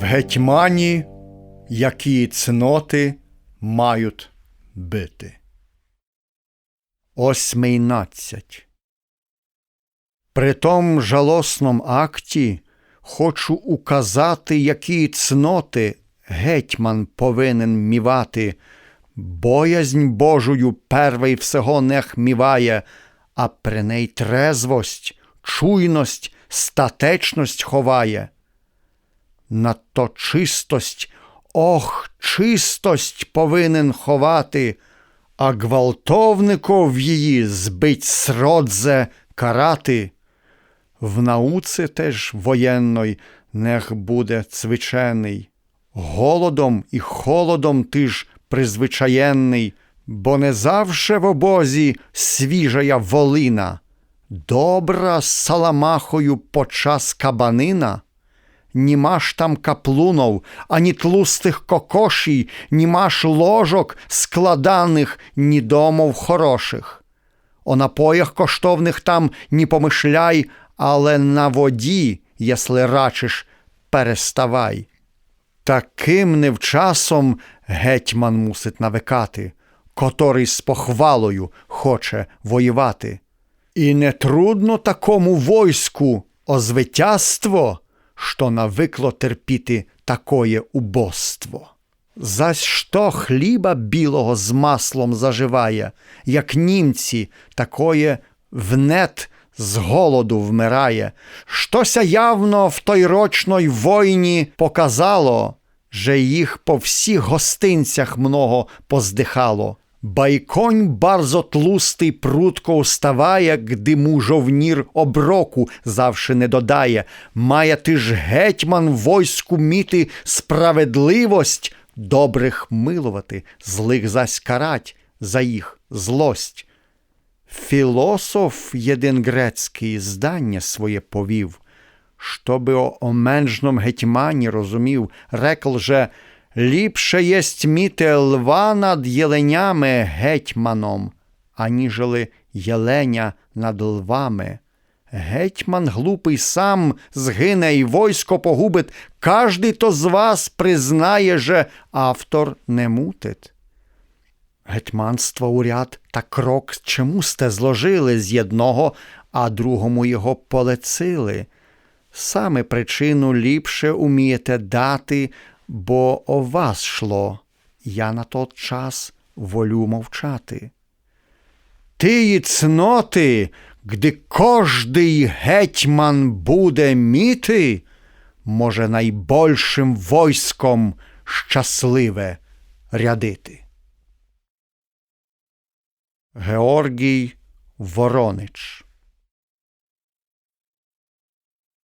Гетьмані, які цноти мають бити. Осьмийнадцять. При том жалосному акті хочу указати, які цноти гетьман повинен мівати. Боязнь Божою первий всього нех міває, а при ней трезвость, чуйність, статечність ховає. Надто чистость, ох, чистость повинен ховати, а гвалтовников її збить сродзе карати. В науці теж воєнной нех буде цвичений. Голодом і холодом ти ж призвичаєнний, бо не завше в обозі свіжая волина, добра саламахою почас кабанина. Німаш там каплунов, ані тлустих кокошій, німаш ложок складаних, ні домов хороших. О напоях коштовних там не помишляй, але на воді, єсли рачиш, переставай. Таким невчасом гетьман мусить навикати, котрий з похвалою хоче воювати. І не трудно такому войску озвитяство, що навикло терпіти такое убоство. Зась що хліба білого з маслом заживає, як німці, такое внет з голоду вмирає. Щося явно в той рочной войні показало, że їх по всіх гостинцях много поздихало. Байконь барзо тлустий прутко уставає, гди му жовнір оброку завше не додає. Має ти ж гетьман войску міти справедливость, добрих милувати, злих зась карать за їх злость. Філософ єдин грецький здання своє повів, щоби о оменжном гетьмані розумів, рекл же ліпше єсть міти лва над єленями гетьманом, аніжели єленя над лвами. Гетьман глупий сам згине і войско погубить, каждий то з вас признає, же автор не мутить. Гетьманство уряд та крок чому сте зложили з єдного, а другому його полецили. Саме причину ліпше умієте дати, бо о вас шло, я на тот час волю мовчати. Тиї цноти, гди кожний гетьман буде міти, може найбольшим войском щасливе рядити. Георгій Воронич